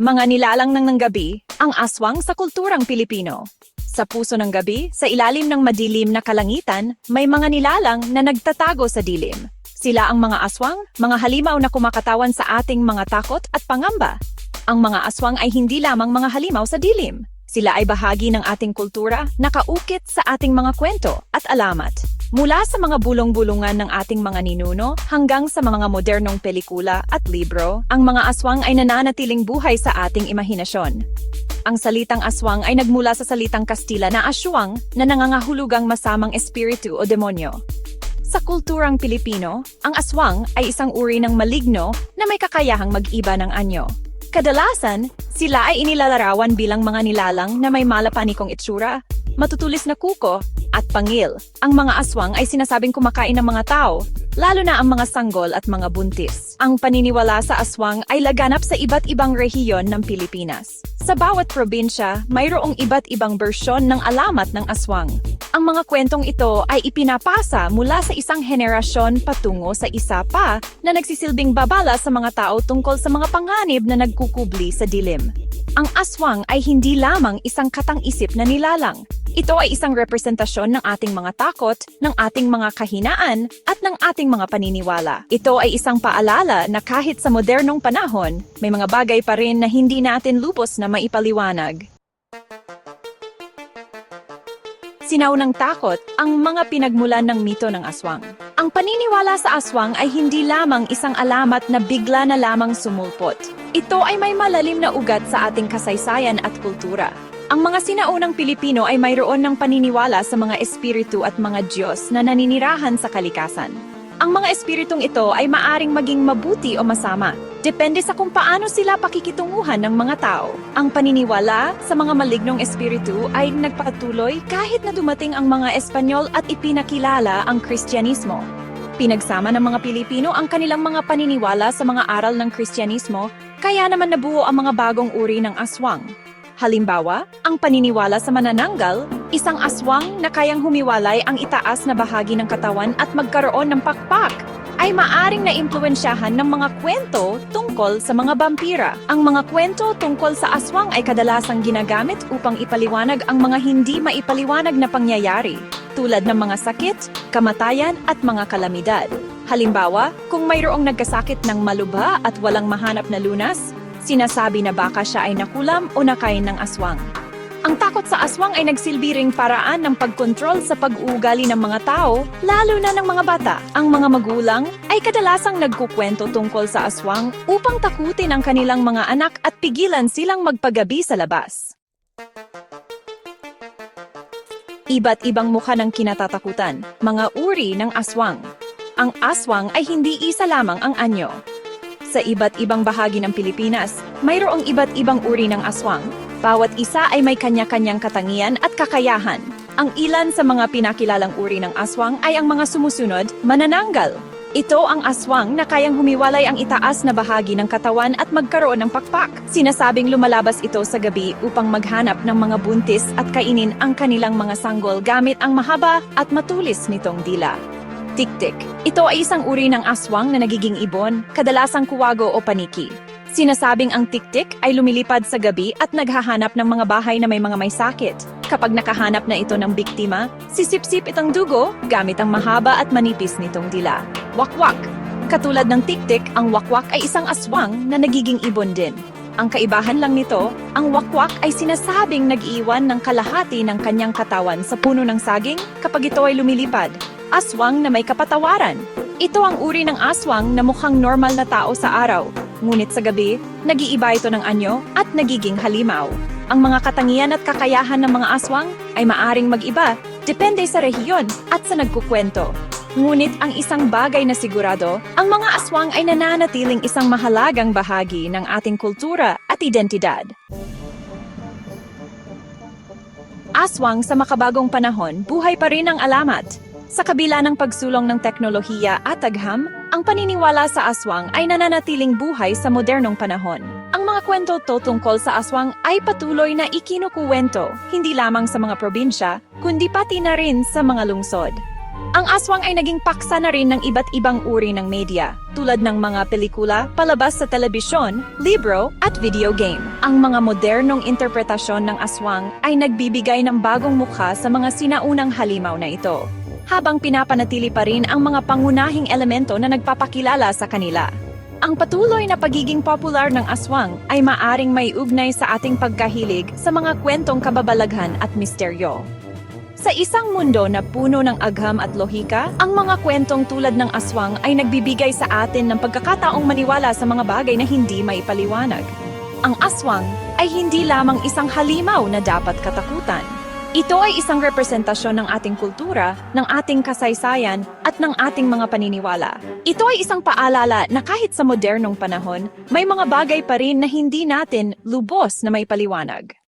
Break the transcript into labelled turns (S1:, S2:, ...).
S1: Mga nilalang ng ng gabi, ang aswang sa kulturang Pilipino. Sa puso ng gabi, sa ilalim ng madilim na kalangitan, may mga nilalang na nagtatago sa dilim. Sila ang mga aswang, mga halimaw na kumakatawan sa ating mga takot at pangamba. Ang mga aswang ay hindi lamang mga halimaw sa dilim. Sila ay bahagi ng ating kultura, nakaukit sa ating mga kwento at alamat. Mula sa mga bulong-bulungan ng ating mga ninuno hanggang sa mga modernong pelikula at libro, ang mga aswang ay nananatiling buhay sa ating imahinasyon. Ang salitang aswang ay nagmula sa salitang Kastila na aswang na nangangahulugang masamang espiritu o demonyo. Sa kulturang Pilipino, ang aswang ay isang uri ng maligno na may kakayahang mag-iba ng anyo. Kadalasan, sila ay inilalarawan bilang mga nilalang na may malapanikong itsura, matutulis na kuko, at pangil. Ang mga aswang ay sinasabing kumakain ng mga tao, lalo na ang mga sanggol at mga buntis. Ang paniniwala sa aswang ay laganap sa iba't ibang rehiyon ng Pilipinas. Sa bawat probinsya, mayroong iba't ibang bersyon ng alamat ng aswang. Ang mga kwentong ito ay ipinapasa mula sa isang henerasyon patungo sa isa pa na nagsisilbing babala sa mga tao tungkol sa mga panganib na nagkukubli sa dilim. Ang aswang ay hindi lamang isang katang-isip na nilalang. Ito ay isang representasyon ng ating mga takot, ng ating mga kahinaan, at ng ating mga paniniwala. Ito ay isang paalala na kahit sa modernong panahon, may mga bagay pa rin na hindi natin lubos na maipaliwanag. Sinaw ng takot ang mga pinagmulan ng mito ng aswang. Ang paniniwala sa aswang ay hindi lamang isang alamat na bigla na lamang sumulpot. Ito ay may malalim na ugat sa ating kasaysayan at kultura. Ang mga sinaunang Pilipino ay mayroon ng paniniwala sa mga espiritu at mga Diyos na naninirahan sa kalikasan. Ang mga espiritong ito ay maaring maging mabuti o masama. Depende sa kung paano sila pakikitunguhan ng mga tao. Ang paniniwala sa mga malignong espiritu ay nagpatuloy kahit na dumating ang mga Espanyol at ipinakilala ang Kristyanismo. Pinagsama ng mga Pilipino ang kanilang mga paniniwala sa mga aral ng Kristyanismo, kaya naman nabuo ang mga bagong uri ng aswang. Halimbawa, ang paniniwala sa manananggal, isang aswang na kayang humiwalay ang itaas na bahagi ng katawan at magkaroon ng pakpak, ay maaring naimpluwensyahan ng mga kwento tungkol sa mga vampira. Ang mga kwento tungkol sa aswang ay kadalasang ginagamit upang ipaliwanag ang mga hindi maipaliwanag na pangyayari, tulad ng mga sakit, kamatayan at mga kalamidad. Halimbawa, kung mayroong nagkasakit ng malubha at walang mahanap na lunas, sinasabi na baka siya ay nakulam o nakain ng aswang. Ang takot sa aswang ay nagsilbi paraan ng pagkontrol sa pag-uugali ng mga tao, lalo na ng mga bata. Ang mga magulang ay kadalasang nagkukwento tungkol sa aswang upang takutin ang kanilang mga anak at pigilan silang magpagabi sa labas. Iba't ibang mukha ng kinatatakutan, mga uri ng aswang. Ang aswang ay hindi isa lamang ang anyo. Sa iba't ibang bahagi ng Pilipinas, mayroong iba't ibang uri ng aswang. Bawat isa ay may kanya-kanyang katangian at kakayahan. Ang ilan sa mga pinakilalang uri ng aswang ay ang mga sumusunod, manananggal. Ito ang aswang na kayang humiwalay ang itaas na bahagi ng katawan at magkaroon ng pakpak. Sinasabing lumalabas ito sa gabi upang maghanap ng mga buntis at kainin ang kanilang mga sanggol gamit ang mahaba at matulis nitong dila. Tiktik. Ito ay isang uri ng aswang na nagiging ibon, kadalasang kuwago o paniki. Sinasabing ang tiktik ay lumilipad sa gabi at naghahanap ng mga bahay na may mga may sakit. Kapag nakahanap na ito ng biktima, sisip-sip itong dugo gamit ang mahaba at manipis nitong dila. Wakwak. Katulad ng tiktik, ang wakwak ay isang aswang na nagiging ibon din. Ang kaibahan lang nito, ang wakwak ay sinasabing nag-iwan ng kalahati ng kanyang katawan sa puno ng saging kapag ito ay lumilipad. Aswang na may kapatawaran. Ito ang uri ng aswang na mukhang normal na tao sa araw, ngunit sa gabi, nag-iiba ito ng anyo at nagiging halimaw. Ang mga katangian at kakayahan ng mga aswang ay maaring mag-iba, depende sa rehiyon at sa nagkukwento. Ngunit ang isang bagay na sigurado, ang mga aswang ay nananatiling isang mahalagang bahagi ng ating kultura at identidad. Aswang sa makabagong panahon, buhay pa rin ang alamat. Sa kabila ng pagsulong ng teknolohiya at agham, ang paniniwala sa aswang ay nananatiling buhay sa modernong panahon. Ang mga kwento to tungkol sa aswang ay patuloy na ikinukuwento, hindi lamang sa mga probinsya, kundi pati na rin sa mga lungsod. Ang aswang ay naging paksa na rin ng iba't ibang uri ng media, tulad ng mga pelikula, palabas sa telebisyon, libro, at video game. Ang mga modernong interpretasyon ng aswang ay nagbibigay ng bagong mukha sa mga sinaunang halimaw na ito, habang pinapanatili pa rin ang mga pangunahing elemento na nagpapakilala sa kanila. Ang patuloy na pagiging popular ng aswang ay maaring may ugnay sa ating pagkahilig sa mga kwentong kababalaghan at misteryo. Sa isang mundo na puno ng agham at lohika, ang mga kwentong tulad ng aswang ay nagbibigay sa atin ng pagkakataong maniwala sa mga bagay na hindi maipaliwanag. Ang aswang ay hindi lamang isang halimaw na dapat katakutan. Ito ay isang representasyon ng ating kultura, ng ating kasaysayan, at ng ating mga paniniwala. Ito ay isang paalala na kahit sa modernong panahon, may mga bagay pa rin na hindi natin lubos na may paliwanag.